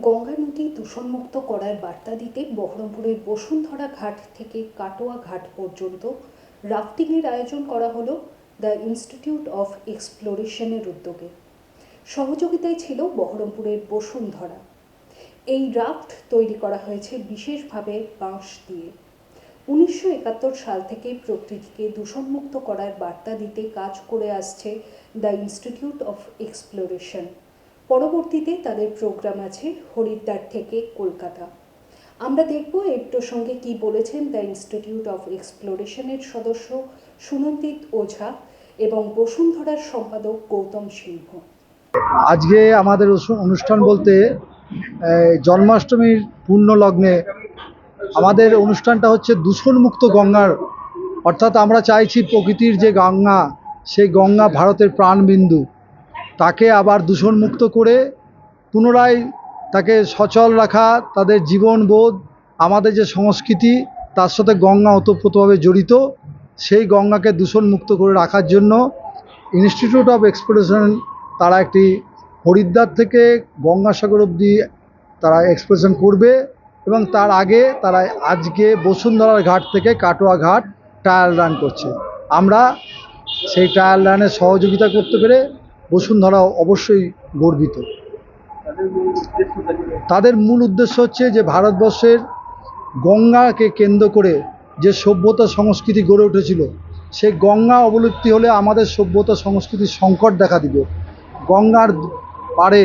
গঙ্গা নদী দূষণমুক্ত করার বার্তা দিতে বহরমপুরের বসুন্ধরা ঘাট থেকে কাটোয়া ঘাট পর্যন্ত রাফটিংয়ের আয়োজন করা হলো দ্য ইনস্টিটিউট অফ এক্সপ্লোরেশনের উদ্যোগে। সহযোগিতায় ছিল বহরমপুরের বসুন্ধরা। এই রাফট তৈরি করা হয়েছে বিশেষভাবে বাঁশ দিয়ে। উনিশশো একাত্তর সাল থেকে প্রকৃতিকে দূষণমুক্ত করার বার্তা দিতে কাজ করে আসছে দ্য ইনস্টিটিউট অফ এক্সপ্লোরেশন। পরবর্তীতে তাদের প্রোগ্রাম আছে হরিদ্বার থেকে কলকাতা। আমরা দেখব এর প্রসঙ্গে কি বলেছেন দ্য ইনস্টিটিউট অফ এক্সপ্লোরেশনের সদস্য সুনন্দিত ওঝা এবং বসুন্ধরার সম্পাদক গৌতম সিংহ। আজকে আমাদের অনুষ্ঠান বলতে জন্মাষ্টমীর পূর্ণ লগ্নে আমাদের অনুষ্ঠানটা হচ্ছে দূষণমুক্ত গঙ্গার। অর্থাৎ আমরা চাইছি প্রকৃতির যে গঙ্গা, সেই গঙ্গা ভারতের প্রাণবিন্দু। তাকে আবার দূষণমুক্ত করে পুনরায় তাকে সচল রাখা, তাদের জীবনবোধ, আমাদের যে সংস্কৃতি, তার সাথে গঙ্গা ওতপ্রোতভাবে জড়িত, সেই গঙ্গাকে দূষণমুক্ত করে রাখার জন্য ইনস্টিটিউট অফ এক্সপ্লোরেশন তারা একটি হরিদ্বার থেকে গঙ্গাসাগর অবধি তারা এক্সপ্রেশন করবে এবং তার আগে তারা আজকে বসুন্ধরার ঘাট থেকে কাটোয়া ঘাট ট্রায়াল রান করছে। আমরা সেই ট্রায়াল রানে সহযোগিতা করতে পেরে বসুন্ধরা অবশ্যই গর্বিত। তাদের মূল উদ্দেশ্য হচ্ছে যে ভারতবর্ষের গঙ্গাকে কেন্দ্র করে যে সভ্যতা সংস্কৃতি গড়ে উঠেছিল, সে গঙ্গা অবলুপ্তি হলে আমাদের সভ্যতা সংস্কৃতির সংকট দেখা দিবে। গঙ্গার পারে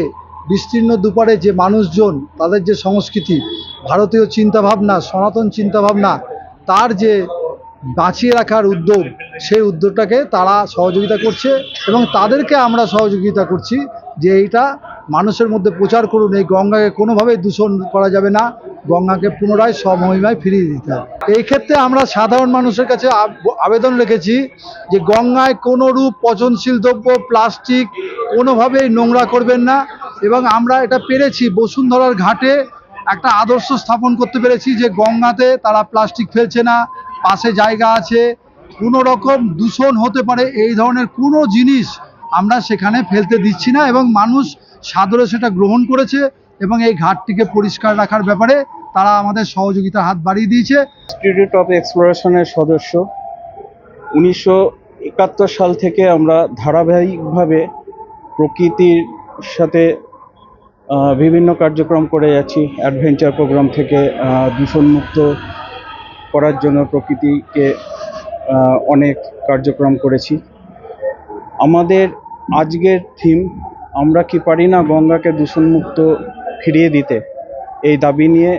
বিস্তীর্ণ দুপারে যে মানুষজন, তাদের যে সংস্কৃতি, ভারতীয় চিন্তাভাবনা, সনাতন চিন্তাভাবনা, তার যে বাঁচিয়ে রাখার উদ্যোগ সেই উদ্যোগটাকে তারা সহযোগিতা করছে এবং তাদেরকে আমরা সহযোগিতা করছি যে এইটা মানুষের মধ্যে প্রচার করুন, এই গঙ্গাকে কোনোভাবেই দূষণ করা যাবে না, গঙ্গাকে পুনরায় সমহিমায় ফিরিয়ে দিতে হবে। এই ক্ষেত্রে আমরা সাধারণ মানুষের কাছে আবেদন রেখেছি যে গঙ্গায় কোনো রূপ পচনশীল দ্রব্য, প্লাস্টিক কোনোভাবেই নোংরা করবেন না এবং আমরা এটা পেরেছি। বসুন্ধরার ঘাটে একটা আদর্শ স্থাপন করতে পেরেছি যে গঙ্গাতে তারা প্লাস্টিক ফেলছে না, পাশে জায়গা আছে কোনো রকম দূষণ হতে পারে, এই ধরনের কোনো জিনিস আমরা সেখানে ফেলতে দিচ্ছি না এবং মানুষ সাদরে সেটা গ্রহণ করেছে এবং এই ঘাটটিকে পরিষ্কার রাখার ব্যাপারে তারা আমাদের সহযোগিতার হাত বাড়িয়ে দিয়েছে। ইনস্টিটিউট অফ এক্সপ্লোরেশনের সদস্য। উনিশশো একাত্তর সাল থেকে আমরা ধারাবাহিকভাবে প্রকৃতির সাথে বিভিন্ন কার্যক্রম করে যাচ্ছি। অ্যাডভেঞ্চার প্রোগ্রাম থেকে দূষণমুক্ত করার জন্য প্রকৃতিকে অনেক কার্যক্রম করেছি। আমাদের আজকের থিম আমরা কি পারি না গঙ্গাকে দূষণমুক্ত ফিরিয়ে দিতে, এই দাবি নিয়ে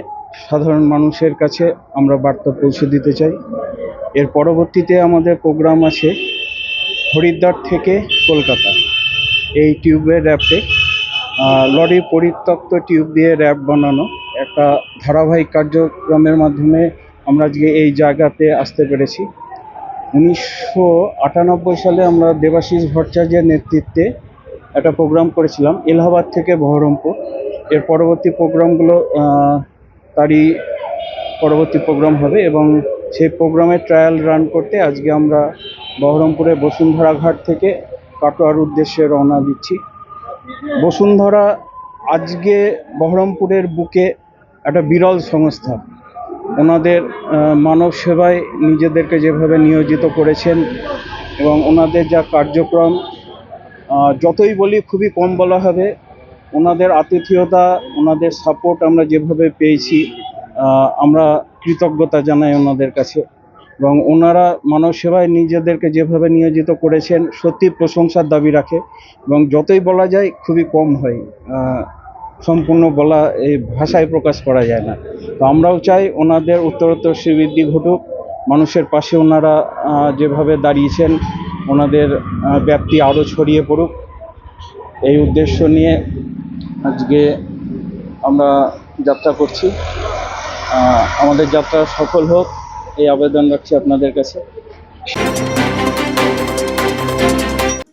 সাধারণ মানুষের কাছে আমরা বার্তা পৌঁছে দিতে চাই। এর পরবর্তীতে আমাদের প্রোগ্রাম আছে হরিদ্বার থেকে কলকাতা। এই টিউবের র্যাপে লরি পরিত্যক্ত টিউব দিয়ে র্যাপ বানানো একটা ধারাবাহিক কার্যক্রমের মাধ্যমে আমরা আজকে এই জায়গাতে আসতে পেরেছি। উনিশশো আটানব্বই সালে আমরা দেবাশিস ভট্টাচার্যের নেতৃত্বে একটা প্রোগ্রাম করেছিলাম, এলাহাবাদ থেকে বহরমপুর। এর পরবর্তী প্রোগ্রামগুলো তারই পরবর্তী প্রোগ্রাম হবে এবং সেই প্রোগ্রামের ট্রায়াল রান করতে আজকে আমরা বহরমপুরে বসুন্ধরা ঘাট থেকে কাটোয়ার উদ্দেশ্যে রওনা দিচ্ছি। বসুন্ধরা আজকে বহরমপুরের বুকে একটা বিরল সংস্থা। ওনাদের মানব সেবায় নিজেদেরকে যেভাবে নিয়োজিত করেছেন এবং ওনাদের যা কার্যক্রম যতই বলি খুবই কম বলা হবে, ওনাদের আতিথেয়তা, ওনাদের সাপোর্ট আমরা যেভাবে পেয়েছি আমরা কৃতজ্ঞতা জানাই ওনাদের কাছে। এবং ওনারা মানব সেবায় নিজেদেরকে যেভাবে নিয়োজিত করেছেন সত্যি প্রশংসার দাবি রাখে এবং যতই বলা যায় খুবই কম হয়। সম্পূর্ণ বলা এই ভাষায় প্রকাশ করা যায় না। তো আমরাও চাই ওনাদের উত্তরোত্তর শ্রীবৃদ্ধি ঘটুক। মানুষের পাশে ওনারা যেভাবে দাঁড়িয়েছেন, ওনাদের ব্যাপ্তি আরও ছড়িয়ে পড়ুক। এই উদ্দেশ্য নিয়ে আজকে আমরা যাত্রা করছি। আমাদের যাত্রা সফল হোক, এই আবেদন রাখছি আপনাদের কাছে।